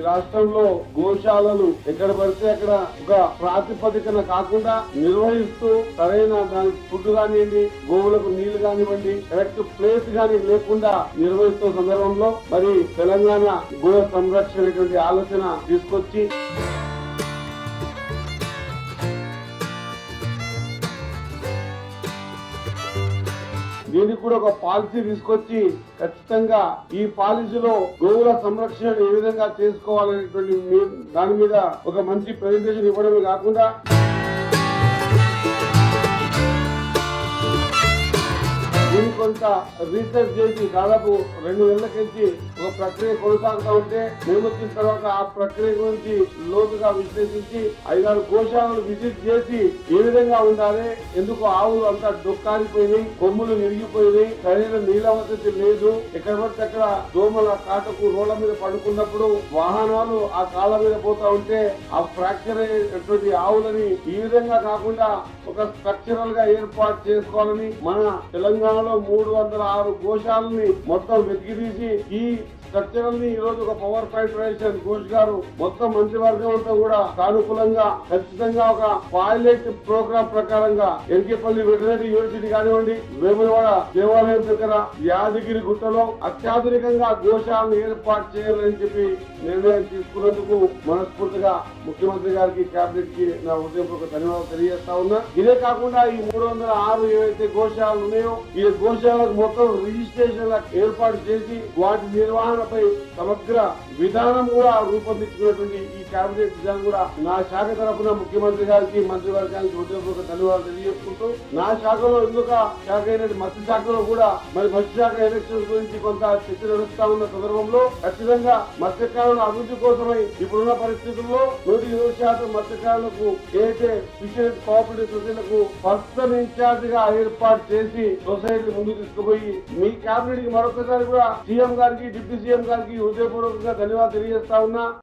ఈ రాష్ట్రంలో గోశాలలు ఎక్కడ పడితే అక్కడ ఒక ప్రాతిపదికన కాకుండా నిర్వహిస్తూ సరైన దానికి ఫుడ్ కానివ్వండి గోవులకు నీళ్ళు కానివ్వండి కరెక్ట్ ప్లేస్ కానీ లేకుండా నిర్వహిస్తున్న సందర్భంలో మరి తెలంగాణ గో సంరక్షణ ఆలోచన తీసుకొచ్చి దీనికి కూడా ఒక పాలసీ తీసుకొచ్చి ఖచ్చితంగా ఈ పాలసీలో గోవుల సంరక్షణ ఏ విధంగా చేసుకోవాలనేటువంటి దాని మీద ఒక మంచి ప్రజెంటేషన్ ఇవ్వడమే కాకుండా కొంత రీసెర్చ్ చేసి దాదాపు రెండు నెలలకించి ఒక ప్రక్రియ కొనసాగుతూ ఉంటే మేము వచ్చిన తర్వాత ఆ ప్రక్రియ గురించి లోతుగా విశ్లేషించి ఐదారు గోశాలను విజిట్ చేసి ఏ విధంగా ఉండాలి ఎందుకు ఆవులు అంతా డొక్కారిపోయినాయి కొమ్ములు విరిగిపోయినాయి సరైన నీళ్ళ వసతి లేదు ఎక్కడ పడితే అక్కడ దోమల కాటకు రోడ్ల మీద పడుకున్నప్పుడు వాహనాలు ఆ కాళ్ళ మీద పోతా ఉంటే ఆ ఫ్రాక్చర్ అయ్యేటువంటి ఆవులని ఈ విధంగా కాకుండా ఒక స్ట్రక్చరల్గా ఏర్పాటు చేసుకోవాలని మన తెలంగాణలో మూడు వందల ఆరు కోశాలని మొత్తం వెతికి తీసి ఈ స్ట్రక్చరల్ ఈ రోజు ఒక పవర్ ఫైటరేషన్ ఘోష్ గారు మొత్తం మంత్రివర్గం అంతా కూడా సానుకూలంగా ఖచ్చితంగా ఒక పైలట్ ప్రోగ్రామ్ ప్రకారంగా ఎన్కేపల్లి వెటనరీ యూనివర్సిటీ కానివ్వండి వేములవాడ దేవాలయం దగ్గర యాదగిరి గుట్టలో అత్యాధునికంగా గోశాలను ఏర్పాటు చేయాలని చెప్పి నిర్ణయం తీసుకున్నందుకు మనస్ఫూర్తిగా ముఖ్యమంత్రి గారికి కేబినెట్కి నా హృదయపూర్వక ధన్యవాదాలు తెలియజేస్తా ఉన్నా. ఇదే కాకుండా ఈ మూడు వందల ఆరు ఏవైతే గోశాలలు ఉన్నాయో ఈ గోశాలకు మొత్తం రిజిస్ట్రేషన్ ఏర్పాటు చేసి వాటి నిర్వహణ నిర్వహణపై సమగ్ర విధానం కూడా రూపొందించుకున్నటువంటి ఈ కేబినెట్ విధానం కూడా నా శాఖ తరఫున ముఖ్యమంత్రి గారికి మంత్రి వర్గానికి ఉద్యోగపూర్వక ధన్యవాదాలు తెలియజేసుకుంటూ నా శాఖలో ఇంకొక శాఖ అయినటువంటి మత్స్య శాఖలో కూడా మరి మత్స్య శాఖ ఎలక్షన్స్ గురించి కొంత చర్చ నడుస్తా ఉన్న సందర్భంలో ఖచ్చితంగా మత్స్యకారుల అభివృద్ధి కోసమై ఇప్పుడున్న పరిస్థితుల్లో నూట ఇరవై శాతం మత్స్యకారులకు ఏదైతే ఫిషరీస్ కోఆపరేటివ్ సొసైటీలకు పర్సన్ ఇన్ఛార్జ్గా ఏర్పాటు చేసి సొసైటీ ముందు తీసుకుపోయి మీ కేబినెట్కి మరొకసారి కూడా సీఎం గారికి డిప్యూటీ సీఎం గారికి హృదయపూర్వకంగా ధన్యవాదాలు తెలియజేస్తా ఉన్నా.